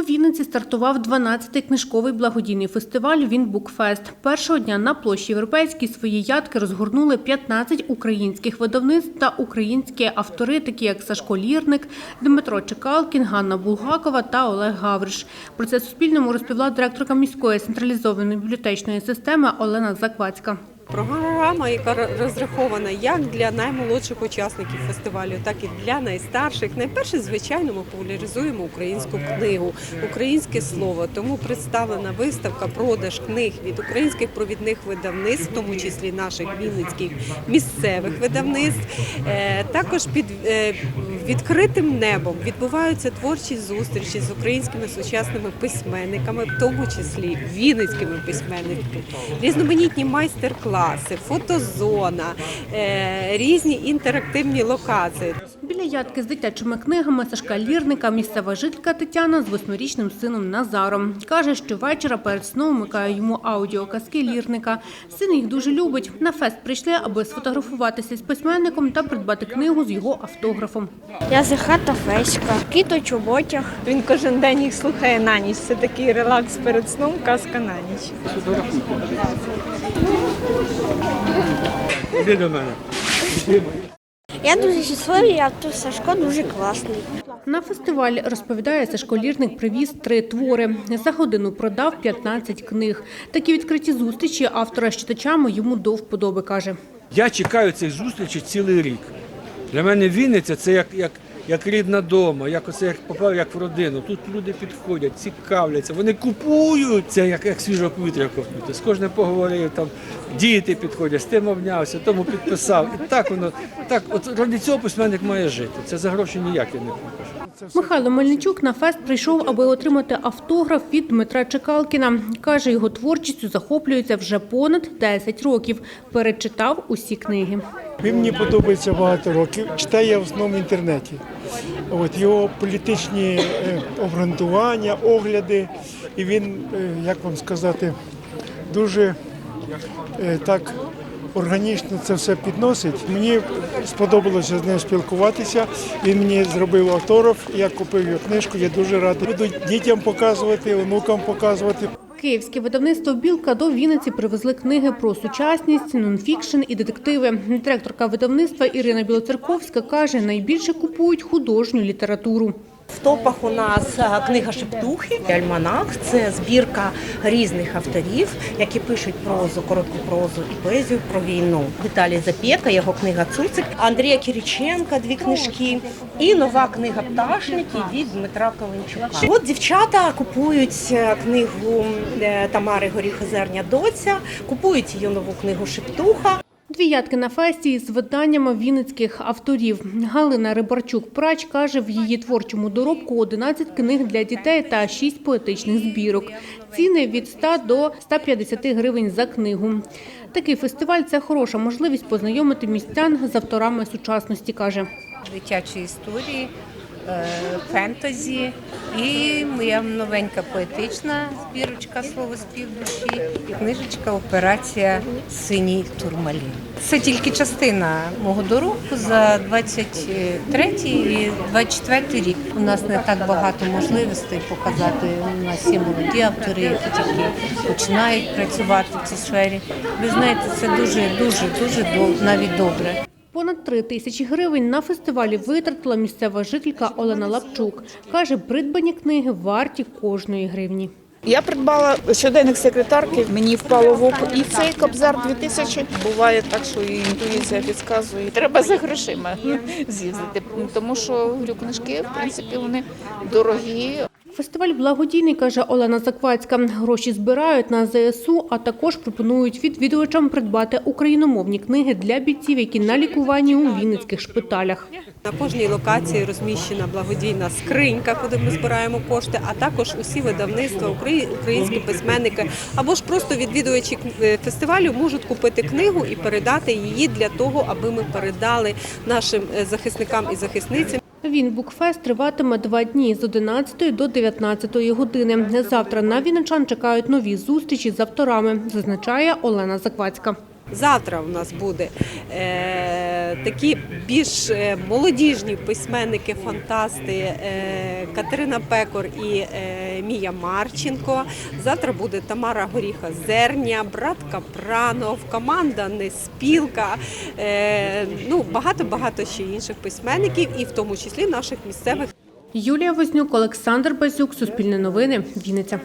У Вінниці стартував 12-й книжковий благодійний фестиваль «Вінбукфест». Першого дня на площі Європейській свої ядки розгорнули 15 українських видавництв та українські автори, такі як Сашко Лірник, Дмитро Чекалкін, Ганна Булгакова та Олег Гавриш. Про це Суспільному розповіла директорка міської централізованої бібліотечної системи Олена Заквацька. Програма, яка розрахована як для наймолодших учасників фестивалю, так і для найстарших. Найперше, звичайно, ми популяризуємо українську книгу, українське слово. Тому представлена виставка продаж книг від українських провідних видавництв, в тому числі наших вінницьких місцевих видавництв. Е, Також під е, відкритим небом відбуваються творчі зустрічі з українськими сучасними письменниками, в тому числі вінницькими письменниками, різноманітні майстер-класи, фотозона, е, різні інтерактивні локації. Біля ядки з дитячими книгами Сашка Лірника місцева жителька Тетяна з восьмирічним сином Назаром. Каже, що вечора перед сном вмикає йому аудіоказки Лірника. Син їх дуже любить. На фест прийшли, аби сфотографуватися з письменником та придбати книгу з його автографом. Я Захата Феська, кіт у чоботях. Він кожен день їх слухає на ніч. Це такий релакс перед сном, казка на ніч. Іди до мене. Я дуже щасливий, а тут Сашко дуже класний. На фестиваль, розповідає Сашко Лірник, привіз три твори. За годину продав 15 книг. Такі відкриті зустрічі автора з читачами йому до вподоби, каже. Я чекаю цих зустрічі цілий рік. Для мене Вінниця це як, як, як рідна дома, як оце як попав як в родину. Тут люди підходять, цікавляться, вони купують це як, як свіже повітря ковтнути. З кожним поговорив, там діти підходять, з тим обнявся, тому підписав. І так воно, так, от ради цього письменник має жити. Це за гроші ніякі не купиш. Михайло Мельничук на фест прийшов, аби отримати автограф від Дмитра Чекалкіна. Каже, його творчістю захоплюється вже понад 10 років. Перечитав усі книги. Він мені подобається багато років. Читаю я в основному в інтернеті. От його політичні е, обґрунтування, огляди, і він, е, як вам сказати, дуже е, так органічно це все підносить. Мені сподобалося з ним спілкуватися. Він мені зробив автограф, я купив його книжку, я дуже радий. Буду дітям показувати, онукам показувати. Київське видавництво «Білка» до Вінниці привезли книги про сучасність, нонфікшн і детективи. Директорка видавництва Ірина Білоцерковська каже, найбільше купують художню літературу. В топах у нас е, книга Шептухи, альманах. Це збірка різних авторів, які пишуть прозу, коротку прозу і поезію про війну. Віталій Запєка, його книга Цуцик, Андрія Кіріченка, дві книжки, і нова книга Пташники від Дмитра Ковенчука. От дівчата купують е, книгу е, Тамари Горіхозерня Доця, купують її нову книгу Шептуха. Дві ядки на фесті з виданнями вінницьких авторів. Галина Рибарчук-Прач каже, в її творчому доробку 11 книг для дітей та 6 поетичних збірок. Ціни від 100 до 150 гривень за книгу. Такий фестиваль – це хороша можливість познайомити містян з авторами сучасності, каже. дитячі історії, фентезі і моя новенька поетична збірочка слово спів і книжечка Операція Синій турмалін. Це тільки частина мого доробку за 23 і 24 рік. У нас не так багато можливостей показати. Нас є молоді автори, які тільки починають працювати в цій сфері. Ви знаєте, це дуже, дуже, дуже навіть добре. Понад три тисячі гривень на фестивалі витратила місцева жителька Олена Лапчук. Каже, придбані книги варті кожної гривні. Я придбала щоденник секретарки. Мені впало в око і цей кобзар 2000. Буває так, що і інтуїція підказує. Треба за грошима з'їздити, тому що книжки, в принципі, вони дорогі. Фестиваль благодійний, каже Олена Заквацька. Гроші збирають на ЗСУ, а також пропонують відвідувачам придбати україномовні книги для бійців, які на лікуванні у вінницьких шпиталях. На кожній локації розміщена благодійна скринька, куди ми збираємо кошти, а також усі видавництва, українські письменники або ж просто відвідувачі е, фестивалю можуть купити книгу і передати її для того, аби ми передали нашим е, захисникам і захисницям. Вінбукфест триватиме два дні з 11 до 19 години. Завтра на вінничан чекають нові зустрічі з авторами, зазначає Олена Заквацька. Завтра у нас буде е, такі більш е, молодіжні письменники, фантасти е, Катерина Пекор і е, Мія Марченко. Завтра буде Тамара Горіха Зерня, брат Капранов, команда Неспілка. Е, ну багато багато ще інших письменників, і в тому числі наших місцевих. Юлія Вознюк, Олександр Базюк, Суспільне новини, Вінниця.